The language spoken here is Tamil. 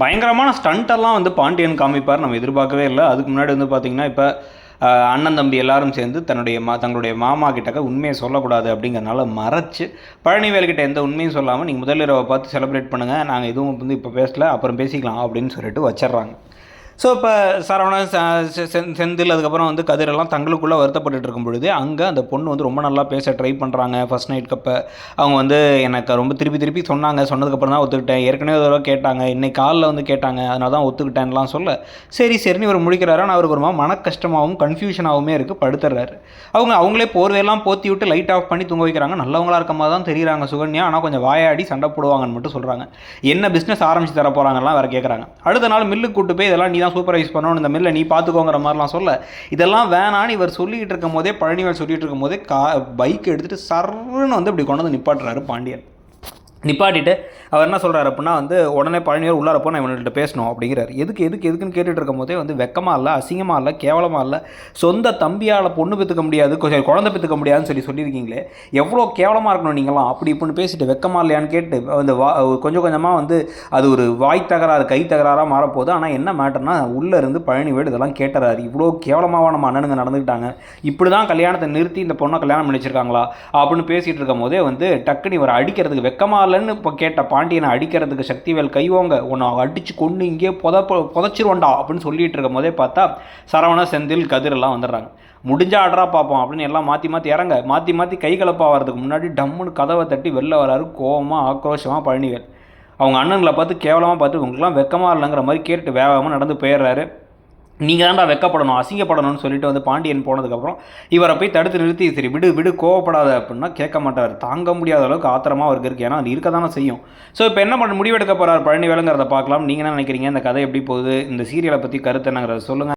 பயங்கரமான ஸ்டண்ட்டெல்லாம் வந்து பாண்டியன் காமிப்பார் நம்ம எதிர்பார்க்கவே இல்லை. அதுக்கு முன்னாடி வந்து பார்த்திங்கன்னா இப்போ அண்ணன் தம்பி எல்லாரும் சேர்ந்து தன்னுடைய மா தங்களுடைய மாமா கிட்டக்க உண்மையை சொல்லக்கூடாது அப்படிங்கிறனால மறைச்சு பழனிவேல்கிட்ட எந்த உண்மையும் சொல்லாமல் நீங்கள் முதலிரவை பார்த்து செலிப்ரேட் பண்ணுங்கள் நாங்கள் எதுவும் வந்து இப்போ பேசல அப்புறம் பேசிக்கலாம் அப்படின்னு சொல்லிட்டு வச்சிடுறாங்க. ஸோ இப்போ சரவணன் செந்தில் அதுக்கப்புறம் வந்து கதிரெல்லாம் தங்களுக்குள்ளே வருத்தப்பட்டுட்டு இருக்கும் பொழுது அங்கே அந்த பொண்ணு வந்து ரொம்ப நல்லா பேச ட்ரை பண்ணுறாங்க ஃபர்ஸ்ட் நைட் கப்ப அவங்க வந்து எனக்கு ரொம்ப திருப்பி திருப்பி சொன்னாங்க. சொன்னதுக்கப்புறம் தான் ஒத்துக்கிட்டேன். ஏற்கனவே ஒரு தடவை கேட்டாங்க. இன்னைக்கு காலில் வந்து கேட்டாங்க. அதனால தான் ஒத்துக்கிட்டேன்லாம் சொல்ல. சரி சரின்னு இவர் முடிக்கிறாரு. ஆனால் அவருக்கு ரொம்ப மன கஷ்டமாகவும் கன்ஃபியூஷனாகவுமே இருக்குது படுத்துறாரு அவங்க அவங்களே போர்வையெல்லாம் போத்தி விட்டு லைட் ஆஃப் பண்ணி தூங்க வைக்கிறாங்க. நல்லவங்களா இருக்க மாதிரி தான் தெரியுறாங்க சுகன்யா. ஆனால் கொஞ்சம் வாயாடி சண்டை போடுவாங்கன்னு மட்டும் சொல்கிறாங்க என்ன பிஸ்னஸ் ஆரம்பிச்சு தர போகிறாங்கலாம் வேறு கேட்குறாங்க அடுத்த நாள் மில்லுக்கு கூட்டு போய் இதெல்லாம் நீ தான் சூப்பர்வைஸ் பண்ணணும் இந்த மில்லை நீ பார்த்துக்கோங்கிற மாதிரிலாம் சொல்ல. இதெல்லாம் வேணான்னு இவர் சொல்லிக்கிட்டு இருக்கும் போதே பழனிவேல் சொல்லிட்டு இருக்கும் போதே கா பைக் எடுத்துகிட்டு சர்ன்னு வந்து இப்படி கொண்டு வந்து நிப்பாட்டுறாரு பாண்டியன். நிப்பாட்டிட்டு அவர் என்ன சொல்கிறார் அப்படின்னா வந்து உடனே பழனியார் உள்ளார போ நான் இவன்கிட்ட பேசணும். அப்படிங்கிறார். எதுக்கு எதுக்கு எதுக்குன்னு கேட்டுட்டு இருக்கும் போதே வந்து வெக்கமாக இல்லை அசிங்கமாக இல்லை கேவலமாக இல்லை சொந்த தம்பியால் பொண்ணு பெற்றுக்க முடியாது கொஞ்சம் குழந்தை பெற்றுக்க முடியாதுன்னு சொல்லி சொல்லியிருக்கீங்களே எவ்வளோ கேவலமாக இருக்கணும் நீங்களாம் அப்படி இப்படின்னு பேசிட்டு வெக்கமா இல்லையான்னு கேட்டு அந்த வா கொஞ்சம் கொஞ்சமாக வந்து அது ஒரு வாய் தகராறு கை தகராறாக மாறப்போகுது. ஆனால் என்ன மேட்டர்னா உள்ளே இருந்து பழனி வீடு இதெல்லாம் கேட்டுறாரு. இவ்வளோ கேவலமாக நம்ம அண்ணனுங்க நடந்துக்கிட்டாங்க இப்படி தான் கல்யாணத்தை நிறுத்தி இந்த பொண்ணை கல்யாணம் பண்ணி வச்சிருக்காங்களா? அப்படின்னு பேசிகிட்டு இருக்கும் போதே வந்து டக்குனு இவர் அடிக்கிறதுக்கு வெக்கமாக வரலன்னு இப்போ கேட்ட பாண்டியனை அடிக்கிறதுக்கு சக்திவேல் கைவோங்க உன்னை அடித்து கொண்டு இங்கேயே புத புதைச்சிருவோண்டா அப்படின்னு சொல்லிட்டு இருக்கும் போதே பார்த்தா சரவண செந்தில் கதிரெல்லாம் வந்துடுறாங்க. முடிஞ்சா ஆடுறா பார்ப்போம் அப்படின்னு எல்லாம் மாற்றி மாற்றி இறங்க. மாற்றி மாற்றி கை கலப்பாகிறதுக்கு முன்னாடி டம்முன்னு கதவை தட்டி வெளில வராரு கோவமாக ஆக்ரோஷமாக பழனிவேல். அவங்க அண்ணன்களை பார்த்து கேவலமாக பார்த்து உங்களுக்குலாம் வெக்கமாக இல்லைங்கிற மாதிரி கேட்டு வேகமாக நடந்து போயிடுறாரு. நீங்கள் தான்டா வெக்கப்படணும் அசிங்கப்படணும்னு சொல்லிட்டு வந்து பாண்டியன் போனதுக்கப்புறம் இவரை போய் தடுத்து நிறுத்தி சரி விடு விடு கோவப்படாத அப்படின்னா கேட்க மாட்டார். தாங்க முடியாத அளவுக்கு ஆத்திரமாக அவருக்கு இருக்கு. ஏன்னா அது இருக்க தானே செய்யும். ஸோ இப்போ என்ன பண்ண முடிவெடுக்க போகிறார் பழனி வேலைங்கிறத பார்க்கலாம். நீங்கள் என்ன நினைக்கிறீங்க? இந்த கதை எப்படி போகுது? இந்த சீரியலை பற்றி கருத்து என்னங்கிறத சொல்லுங்கள்